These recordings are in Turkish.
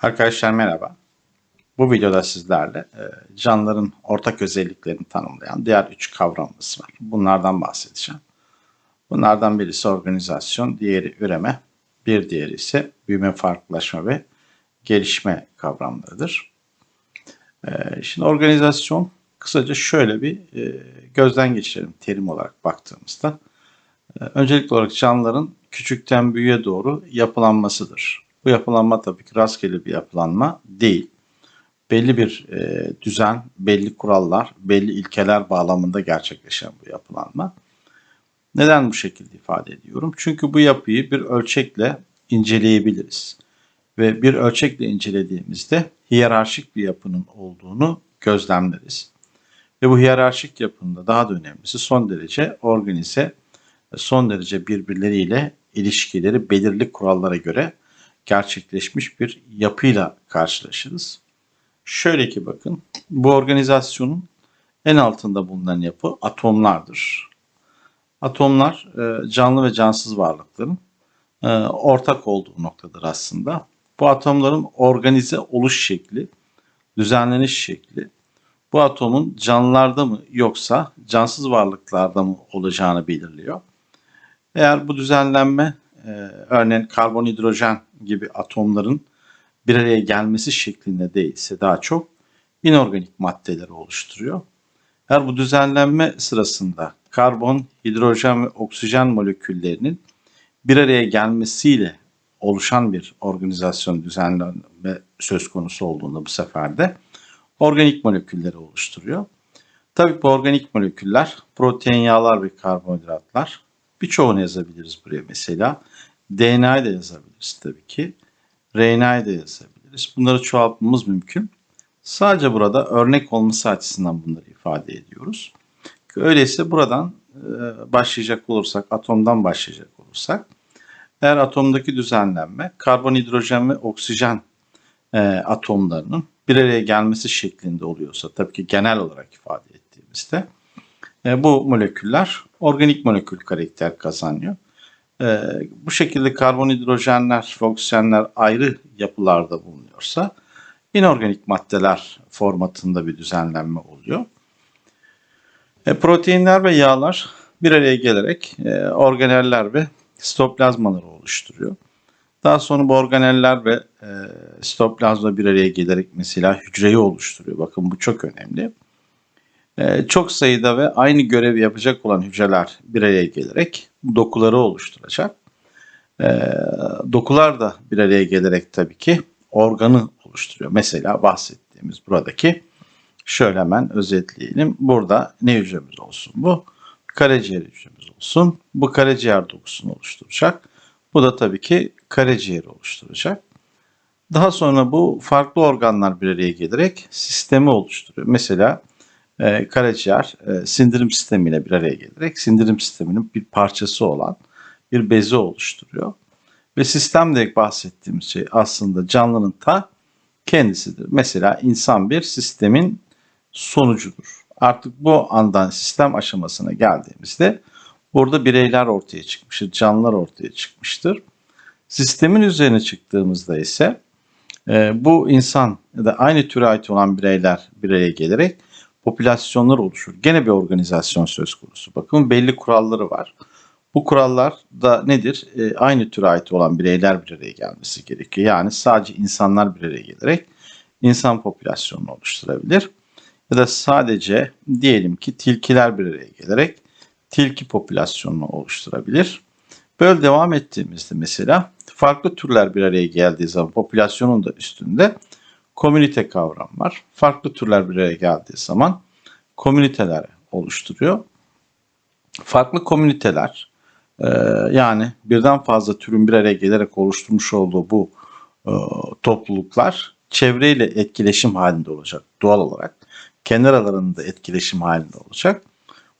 Arkadaşlar merhaba. Bu videoda sizlerle e, canlıların ortak özelliklerini tanımlayan diğer üç kavramımız var. Bunlardan bahsedeceğim. Bunlardan birisi organizasyon, diğeri üreme, bir diğeri ise büyüme, farklılaşma ve gelişme kavramlarıdır. E, Şimdi organizasyon kısaca şöyle bir e, gözden geçirelim terim olarak baktığımızda. Öncelikli olarak canlıların küçükten büyüğe doğru yapılanmasıdır. Bu yapılanma tabii ki rastgele bir yapılanma değil. Belli bir e, düzen, belli kurallar, belli ilkeler bağlamında gerçekleşen bu yapılanma. Neden bu şekilde ifade ediyorum? Çünkü bu yapıyı bir ölçekle inceleyebiliriz. Ve bir ölçekle incelediğimizde hiyerarşik bir yapının olduğunu gözlemleriz. Ve bu hiyerarşik yapında daha da önemlisi son derece organize, son derece birbirleriyle ilişkileri belirli kurallara göre gerçekleşmiş bir yapıyla karşılaşırız. Şöyle ki bakın, bu organizasyonun en altında bulunan yapı atomlardır. Atomlar e, canlı ve cansız varlıkların e, ortak olduğu noktadır aslında. Bu atomların organize oluş şekli, düzenleniş şekli, bu atomun canlılarda mı yoksa cansız varlıklarda mı olacağını belirliyor. Eğer bu düzenlenme e, örneğin karbonhidrojen gibi atomların bir araya gelmesi şeklinde değilse daha çok inorganik maddeleri oluşturuyor. Eğer bu düzenlenme sırasında karbon, hidrojen ve oksijen moleküllerinin bir araya gelmesiyle oluşan bir organizasyon düzenlenme söz konusu olduğunda bu sefer de organik molekülleri oluşturuyor. Tabii bu organik moleküller protein, yağlar ve karbonhidratlar. Birçoğunu yazabiliriz buraya mesela. DNA'yı da yazabiliriz tabii ki. RNA'yı da yazabiliriz. Bunları çoğaltmamız mümkün. Sadece burada örnek olması açısından bunları ifade ediyoruz. Öyleyse buradan e, başlayacak olursak, atomdan başlayacak olursak, eğer atomdaki düzenlenme karbon, hidrojen ve oksijen e, atomlarının bir araya gelmesi şeklinde oluyorsa, tabii ki genel olarak ifade ettiğimizde, e, bu moleküller organik molekül karakter kazanıyor. E, bu şekilde karbon, hidrojenler ve ayrı yapılarda bulunuyorsa inorganik maddeler formatında bir düzenlenme oluyor. E, proteinler ve yağlar bir araya gelerek e, organeller ve sitoplazmaları oluşturuyor. Daha sonra bu organeller ve e, sitoplazma bir araya gelerek mesela hücreyi oluşturuyor. Bakın bu çok önemli. E, çok sayıda ve aynı görevi yapacak olan hücreler bir araya gelerek dokuları oluşturacak. E, dokular da bir araya gelerek tabii ki organı oluşturuyor. Mesela bahsettiğimiz buradaki şöyle hemen özetleyelim. Burada ne hücremiz olsun bu? Karaciğer hücremiz olsun. Bu karaciğer dokusunu oluşturacak. Bu da tabii ki karaciğeri oluşturacak. Daha sonra bu farklı organlar bir araya gelerek sistemi oluşturuyor. Mesela e, karaciğer e, sindirim sistemiyle bir araya gelerek sindirim sisteminin bir parçası olan bir bezi oluşturuyor. Ve sistem de bahsettiğimiz şey aslında canlının ta kendisidir. Mesela insan bir sistemin sonucudur. Artık bu andan sistem aşamasına geldiğimizde burada bireyler ortaya çıkmıştır, canlılar ortaya çıkmıştır. Sistemin üzerine çıktığımızda ise e, bu insan ya da aynı türe ait olan bireyler bir araya gelerek popülasyonlar oluşur. Gene bir organizasyon söz konusu. Bakın belli kuralları var. Bu kurallar da nedir? E, aynı türe ait olan bireyler bir araya gelmesi gerekiyor. Yani sadece insanlar bir araya gelerek insan popülasyonunu oluşturabilir. Ya da sadece diyelim ki tilkiler bir araya gelerek tilki popülasyonunu oluşturabilir. Böyle devam ettiğimizde mesela farklı türler bir araya geldiği zaman popülasyonun da üstünde komünite kavram var. Farklı türler bir araya geldiği zaman komüniteler oluşturuyor. Farklı komüniteler e, yani birden fazla türün bir araya gelerek oluşturmuş olduğu bu e, topluluklar çevreyle etkileşim halinde olacak doğal olarak. Kendi aralarında etkileşim halinde olacak.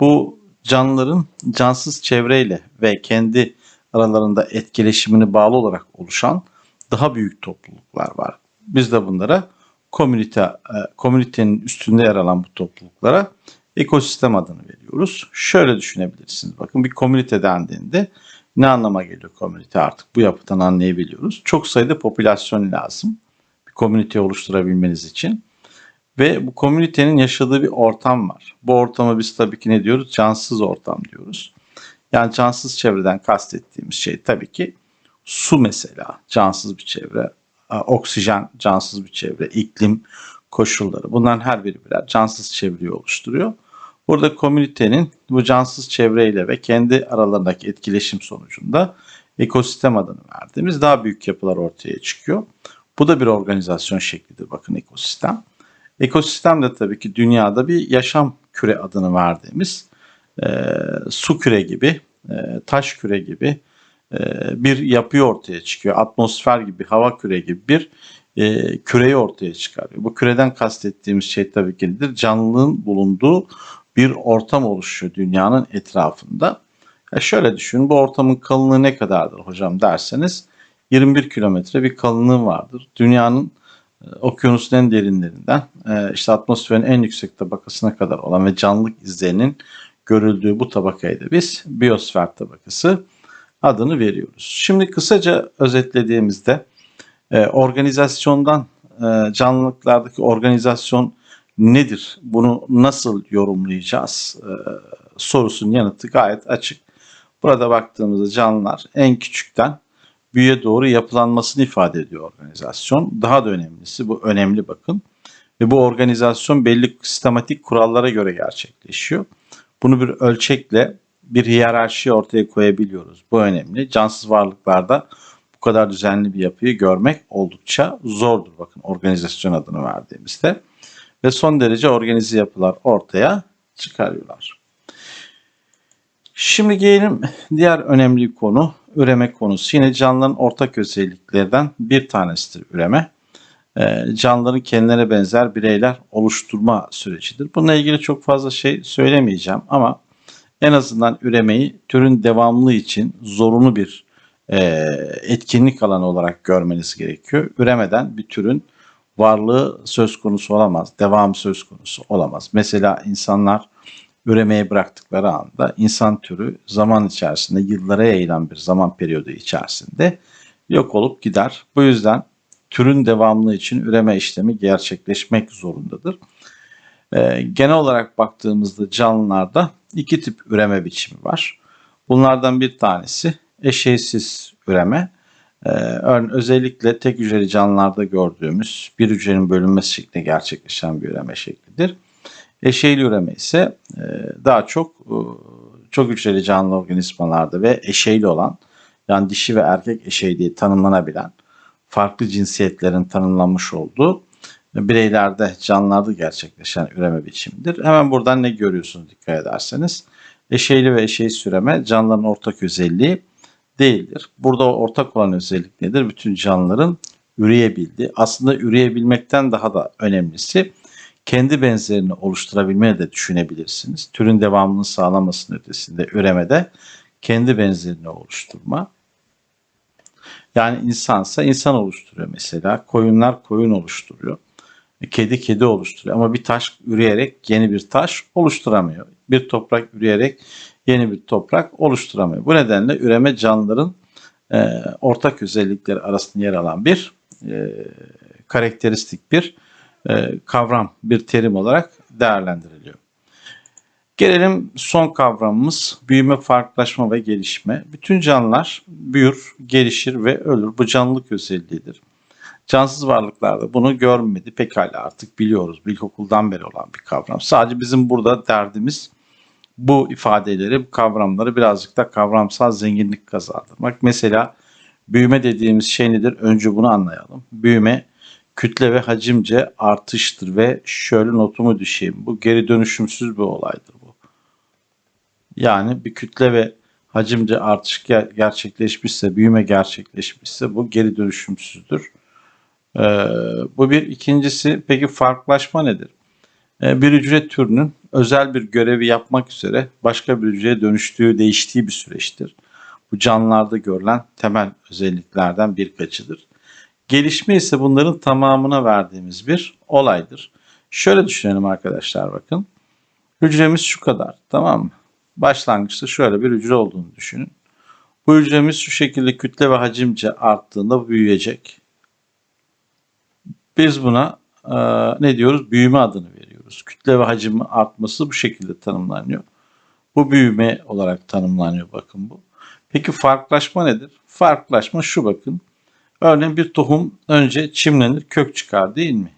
Bu canlıların cansız çevreyle ve kendi aralarında etkileşimini bağlı olarak oluşan daha büyük topluluklar var. Biz de bunlara komünite, e, komünitenin üstünde yer alan bu topluluklara ekosistem adını veriyoruz. Şöyle düşünebilirsiniz. Bakın bir komünite dendiğinde ne anlama geliyor komünite artık bu yapıdan anlayabiliyoruz. Çok sayıda popülasyon lazım. komünite oluşturabilmeniz için. Ve bu komünitenin yaşadığı bir ortam var. Bu ortama biz tabii ki ne diyoruz? Cansız ortam diyoruz. Yani cansız çevreden kastettiğimiz şey tabii ki su mesela cansız bir çevre, oksijen cansız bir çevre, iklim koşulları bunların her biri birer cansız çevreyi oluşturuyor. Burada komünitenin bu cansız çevreyle ve kendi aralarındaki etkileşim sonucunda ekosistem adını verdiğimiz daha büyük yapılar ortaya çıkıyor. Bu da bir organizasyon şeklidir bakın ekosistem. Ekosistem de tabii ki dünyada bir yaşam küre adını verdiğimiz e, su küre gibi, e, taş küre gibi bir yapıyı ortaya çıkıyor. Atmosfer gibi, hava küre gibi bir e, küreyi ortaya çıkarıyor. Bu küreden kastettiğimiz şey tabii ki nedir? Canlılığın bulunduğu bir ortam oluşuyor dünyanın etrafında. Ya şöyle düşünün bu ortamın kalınlığı ne kadardır hocam derseniz 21 kilometre bir kalınlığı vardır. Dünyanın e, okyanusun en derinlerinden e, işte atmosferin en yüksek tabakasına kadar olan ve canlılık izlerinin görüldüğü bu tabakaya da biz biyosfer tabakası adını veriyoruz. Şimdi kısaca özetlediğimizde e, organizasyondan e, canlılıklardaki organizasyon nedir? Bunu nasıl yorumlayacağız? E, sorusunun yanıtı gayet açık. Burada baktığımızda canlılar en küçükten büyüye doğru yapılanmasını ifade ediyor organizasyon. Daha da önemlisi bu önemli bakın. Ve bu organizasyon belli sistematik kurallara göre gerçekleşiyor. Bunu bir ölçekle bir hiyerarşi ortaya koyabiliyoruz. Bu önemli. Cansız varlıklarda bu kadar düzenli bir yapıyı görmek oldukça zordur. Bakın organizasyon adını verdiğimizde. Ve son derece organize yapılar ortaya çıkarıyorlar. Şimdi gelelim diğer önemli konu üreme konusu. Yine canlıların ortak özelliklerden bir tanesidir üreme. Ee, canlıların kendilerine benzer bireyler oluşturma sürecidir. Bununla ilgili çok fazla şey söylemeyeceğim ama en azından üremeyi türün devamlılığı için zorunlu bir e, etkinlik alanı olarak görmeniz gerekiyor. Üremeden bir türün varlığı söz konusu olamaz, devam söz konusu olamaz. Mesela insanlar üremeye bıraktıkları anda insan türü zaman içerisinde yıllara yayılan bir zaman periyodu içerisinde yok olup gider. Bu yüzden türün devamlı için üreme işlemi gerçekleşmek zorundadır. Ee, genel olarak baktığımızda canlılarda iki tip üreme biçimi var. Bunlardan bir tanesi eşeysiz üreme. Ee, örneğin özellikle tek hücreli canlılarda gördüğümüz bir hücrenin bölünmesi şeklinde gerçekleşen bir üreme şeklidir. Eşeyli üreme ise e, daha çok e, çok hücreli canlı organizmalarda ve eşeyli olan yani dişi ve erkek eşey diye tanımlanabilen farklı cinsiyetlerin tanımlanmış olduğu bireylerde, canlılarda gerçekleşen üreme biçimidir. Hemen buradan ne görüyorsunuz dikkat ederseniz. Eşeyli ve eşeği üreme canlıların ortak özelliği değildir. Burada ortak olan özellik nedir? Bütün canlıların üreyebildiği. Aslında üreyebilmekten daha da önemlisi kendi benzerini oluşturabilmeyi de düşünebilirsiniz. Türün devamını sağlamasının ötesinde üremede kendi benzerini oluşturma. Yani insansa insan oluşturuyor mesela. Koyunlar koyun oluşturuyor. Kedi kedi oluşturuyor ama bir taş üreyerek yeni bir taş oluşturamıyor. Bir toprak üreyerek yeni bir toprak oluşturamıyor. Bu nedenle üreme canlıların e, ortak özellikleri arasında yer alan bir e, karakteristik bir e, kavram, bir terim olarak değerlendiriliyor. Gelelim son kavramımız büyüme, farklılaşma ve gelişme. Bütün canlılar büyür, gelişir ve ölür. Bu canlılık özelliğidir. Cansız varlıklarda bunu görmedi. Pekala artık biliyoruz. İlkokuldan beri olan bir kavram. Sadece bizim burada derdimiz bu ifadeleri, bu kavramları birazcık da kavramsal zenginlik kazandırmak. Mesela büyüme dediğimiz şey nedir? Önce bunu anlayalım. Büyüme kütle ve hacimce artıştır ve şöyle notumu düşeyim. Bu geri dönüşümsüz bir olaydır bu. Yani bir kütle ve hacimce artış gerçekleşmişse, büyüme gerçekleşmişse bu geri dönüşümsüzdür. Ee, bu bir. ikincisi peki farklılaşma nedir? Ee, bir hücre türünün özel bir görevi yapmak üzere başka bir hücreye dönüştüğü, değiştiği bir süreçtir. Bu canlılarda görülen temel özelliklerden birkaçıdır. Gelişme ise bunların tamamına verdiğimiz bir olaydır. Şöyle düşünelim arkadaşlar bakın. Hücremiz şu kadar tamam mı? Başlangıçta şöyle bir hücre olduğunu düşünün. Bu hücremiz şu şekilde kütle ve hacimce arttığında büyüyecek. Biz buna e, ne diyoruz? Büyüme adını veriyoruz. Kütle ve hacim artması bu şekilde tanımlanıyor. Bu büyüme olarak tanımlanıyor bakın bu. Peki farklılaşma nedir? Farklılaşma şu bakın. Örneğin bir tohum önce çimlenir, kök çıkar değil mi?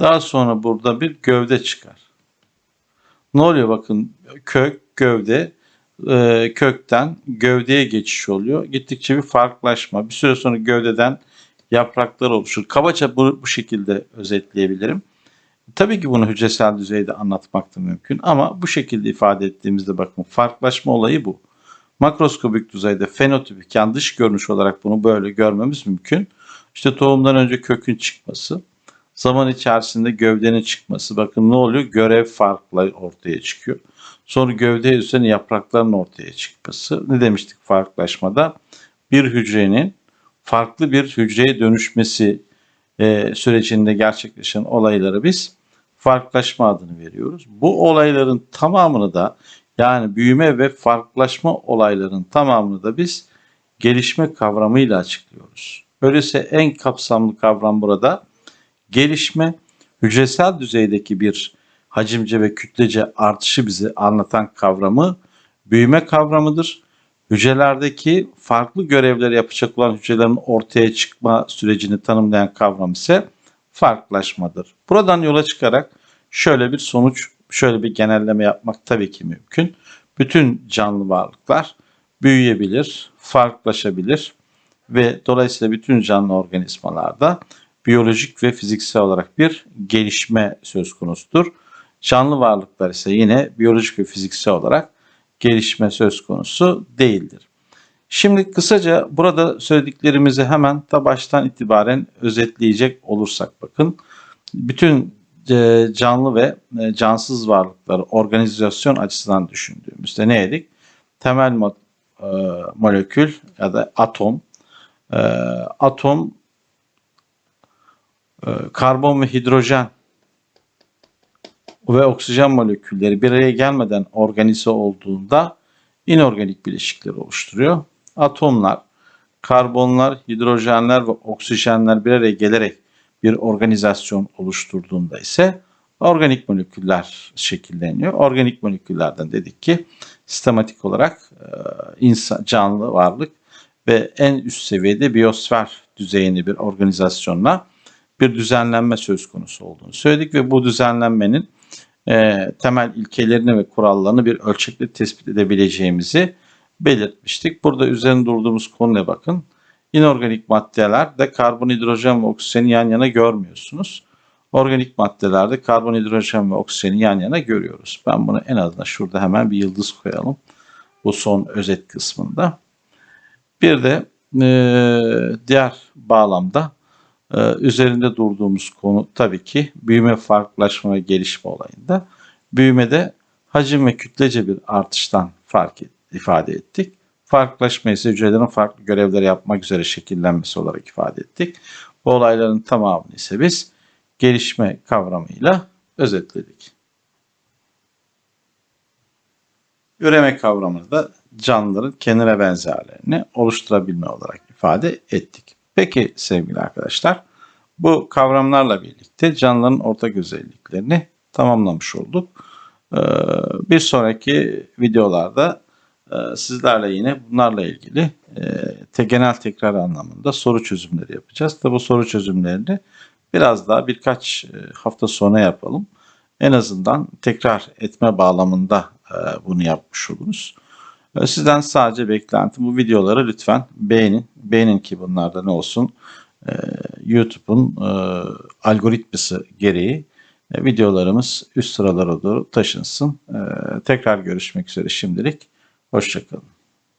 Daha sonra burada bir gövde çıkar. Ne oluyor bakın kök, gövde, e, kökten gövdeye geçiş oluyor. Gittikçe bir farklılaşma. Bir süre sonra gövdeden yapraklar oluşur. Kabaca bu, bu şekilde özetleyebilirim. Tabii ki bunu hücresel düzeyde anlatmak da mümkün ama bu şekilde ifade ettiğimizde bakın farklılaşma olayı bu. Makroskobik düzeyde fenotipik yani dış görünüş olarak bunu böyle görmemiz mümkün. İşte tohumdan önce kökün çıkması, zaman içerisinde gövdenin çıkması. Bakın ne oluyor? Görev farklı ortaya çıkıyor. Sonra gövde üzerine yaprakların ortaya çıkması. Ne demiştik farklılaşmada? Bir hücrenin farklı bir hücreye dönüşmesi e, sürecinde gerçekleşen olayları biz farklılaşma adını veriyoruz. Bu olayların tamamını da yani büyüme ve farklılaşma olayların tamamını da biz gelişme kavramıyla açıklıyoruz. Öyleyse en kapsamlı kavram burada gelişme hücresel düzeydeki bir hacimce ve kütlece artışı bize anlatan kavramı büyüme kavramıdır. Hücrelerdeki farklı görevleri yapacak olan hücrelerin ortaya çıkma sürecini tanımlayan kavram ise farklılaşmadır. Buradan yola çıkarak şöyle bir sonuç, şöyle bir genelleme yapmak tabii ki mümkün. Bütün canlı varlıklar büyüyebilir, farklılaşabilir ve dolayısıyla bütün canlı organizmalarda biyolojik ve fiziksel olarak bir gelişme söz konusudur. Canlı varlıklar ise yine biyolojik ve fiziksel olarak gelişme söz konusu değildir. Şimdi kısaca burada söylediklerimizi hemen ta baştan itibaren özetleyecek olursak bakın. Bütün e, canlı ve e, cansız varlıkları organizasyon açısından düşündüğümüzde ne dedik? Temel mo- e, molekül ya da atom. E, atom e, karbon ve hidrojen ve oksijen molekülleri bir araya gelmeden organize olduğunda inorganik bileşikler oluşturuyor. Atomlar, karbonlar, hidrojenler ve oksijenler bir araya gelerek bir organizasyon oluşturduğunda ise organik moleküller şekilleniyor. Organik moleküllerden dedik ki sistematik olarak e, insan canlı varlık ve en üst seviyede biyosfer düzeyinde bir organizasyonla bir düzenlenme söz konusu olduğunu söyledik ve bu düzenlenmenin e, temel ilkelerini ve kurallarını bir ölçekle tespit edebileceğimizi belirtmiştik. Burada üzerinde durduğumuz konuya bakın. İnorganik maddelerde karbon, hidrojen ve oksijeni yan yana görmüyorsunuz. Organik maddelerde karbon, hidrojen ve oksijeni yan yana görüyoruz. Ben bunu en azından şurada hemen bir yıldız koyalım. Bu son özet kısmında. Bir de e, diğer bağlamda e, üzerinde durduğumuz konu tabii ki büyüme, farklılaşma ve gelişme olayında. Büyümede hacim ve kütlece bir artıştan fark et, ifade ettik. Farklılaşma ise hücrelerin farklı görevleri yapmak üzere şekillenmesi olarak ifade ettik. Bu olayların tamamını ise biz gelişme kavramıyla özetledik. Üreme kavramını da canlıların kendine benzerlerini oluşturabilme olarak ifade ettik. Peki sevgili arkadaşlar, bu kavramlarla birlikte canlıların ortak özelliklerini tamamlamış olduk. Ee, Bir sonraki videolarda e, sizlerle yine bunlarla ilgili e, te- genel tekrar anlamında soru çözümleri yapacağız. Tabi bu soru çözümlerini biraz daha birkaç e, hafta sonra yapalım. En azından tekrar etme bağlamında bunu yapmış oluruz. E, Sizden sadece beklentim bu videoları lütfen beğenin. Beğenin ki bunlarda ne olsun e, YouTube'un e, algoritması gereği e, videolarımız üst sıralara doğru taşınsın. E, tekrar görüşmek üzere şimdilik. Hoşçakalın.